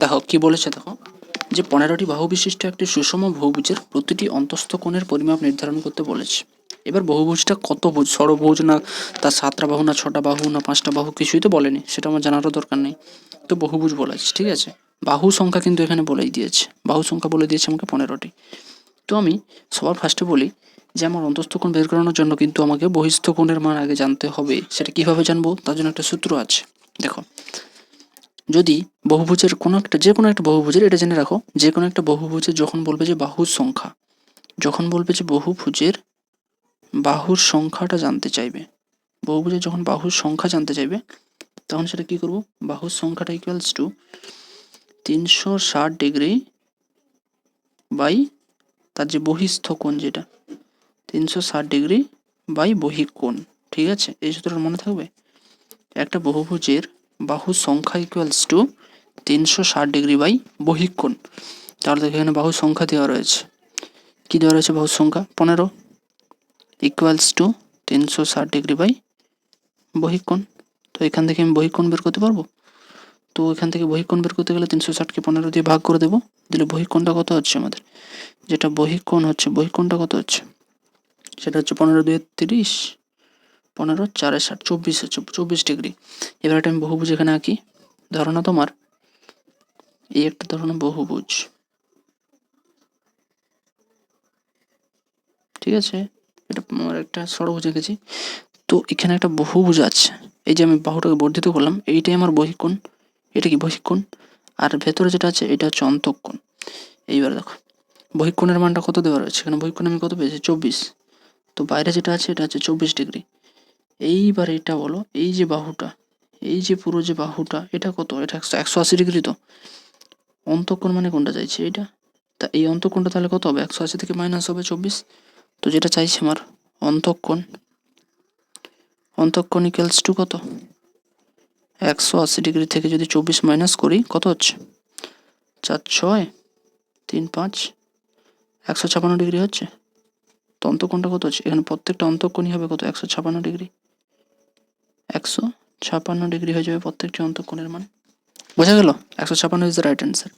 দেখো, কি বলেছে দেখো? যে পনেরোটি বাহু বিশিষ্ট একটি সুষম বহুভুজের প্রতিটি অন্তস্থ কোণের পরিমাপ নির্ধারণ করতে বলেছে। এবার বহুভুজটা কত ভুজ? ষড়ভুজ না তার সাতটা বাহু না ছটা বাহু না পাঁচটা বাহু? কিছুই তো বলেনি, সেটা আমার জানারও দরকার নেই। তো বহুভুজ বলেছে, ঠিক আছে? বাহু সংখ্যা কিন্তু এখানে বলেই দিয়েছে। বাহু সংখ্যা বলে দিয়েছে আমাকে পনেরোটি। তো আমি সবার ফার্স্টে বলি যে আমার অন্তস্থ কোণ বের করানোর জন্য কিন্তু আমাকে বহিস্থ কোণের মান আগে জানতে হবে। সেটা কীভাবে জানব? তার জন্য একটা সূত্র আছে। দেখো যদি বহুভুজের কোনো একটা, যে কোনো একটা বহুভুজের, এটা জেনে রাখো, যে কোনো একটা বহুভুজের যখন বলবে যে বাহুর সংখ্যা, যখন বলবে যে বহুভুজের বাহুর সংখ্যাটা জানতে চাইবে, বহুভুজের যখন বাহুর সংখ্যা জানতে চাইবে, তখন সেটা কি করব? বাহুর সংখ্যাটা ইকুয়ালস টু তিনশো ষাট ডিগ্রি বাই তার যে বহিস্থ কোণ যেটা, তিনশো ষাট ডিগ্রি বাই বহিঃকোণ, ঠিক আছে? এই সূত্রটা মনে থাকবে? একটা বহুভুজের বাহুর সংখ্যা ইকুয়ালস টু তিনশো ষাট ডিগ্রি বাই বহিঃকোণ। তাহলে দেখো এখানে বাহুর সংখ্যা দেওয়া রয়েছে। কি দেওয়া রয়েছে বাহুর সংখ্যা পনেরো। ইকুয়ালস টু তিনশো ষাট ডিগ্রি বাই বহিঃকোণ। তো এখান থেকে আমি বহিঃকোণ বের করতে পারব? তো এখান থেকে বহিঃকোণ বের করতে গেলে তিনশো ষাটকে পনেরো দিয়ে ভাগ করে দেবো। দিলে বহিঃকোণটা কত হচ্ছে আমাদের? যেটা বহিঃকোণ হচ্ছে, বহিঃকোণটা কত হচ্ছে? সেটা হচ্ছে পনেরো দুই তিরিশ। পনেরো, চারে ষাট, চব্বিশ চব্বিশ ডিগ্রি। এবার একটা আমি বহুভুজ এখানে আঁকি। ধরো না তোমার, এই একটা ধরো বহুভুজ। ঠিক আছে? এটা আমার একটা ষড়ভুজ এঁকেছি। তো এখানে একটা বহুভুজ আছে। এই যে আমি বাহুটাকে বর্ধিত করলাম, এইটাই আমার বহিকোণ। এটা কি বহিকোণ? আর ভেতরে যেটা আছে, এটা হচ্ছে অন্তঃকোণ। এইবার দেখো, বহিকোণের মানটা কত দেওয়া রয়েছে? এখানে বহিকোণ আমি কত পেয়েছি? চব্বিশ। তো বাইরে যেটা আছে, এটা হচ্ছে চব্বিশ ডিগ্রি। এইবার এটা বলো, এই যে বাহুটা, এই যে পুরো যে বাহুটা, এটা কত? এটা একশো আশি ডিগ্রি তো। অন্তঃকোণ মানে কোনটা চাইছে এইটা তা এই অন্তঃকোণটা তাহলে কত হবে? একশো আশি থেকে মাইনাস হবে চব্বিশ। তো যেটা চাইছে আমার, অন্তঃকোণ। অন্তঃকোণ ইকুয়ালস টু কত? একশো আশি ডিগ্রি থেকে যদি চব্বিশ মাইনাস করি, কত হচ্ছে? চার, ছয়, তিন, পাঁচ। একশো ছাপান্ন ডিগ্রি হচ্ছে? তো অন্তঃকোণটা কত হচ্ছে? এখানে প্রত্যেকটা অন্তঃকোণই হবে কত? একশো ছাপান্ন ডিগ্রি। একশো ছাপান্ন ডিগ্রি হয়ে যাবে প্রত্যেকটি অন্তঃকোণের মান। বোঝা গেল? একশো ছাপান্ন ইজ দ্য রাইট অ্যান্সার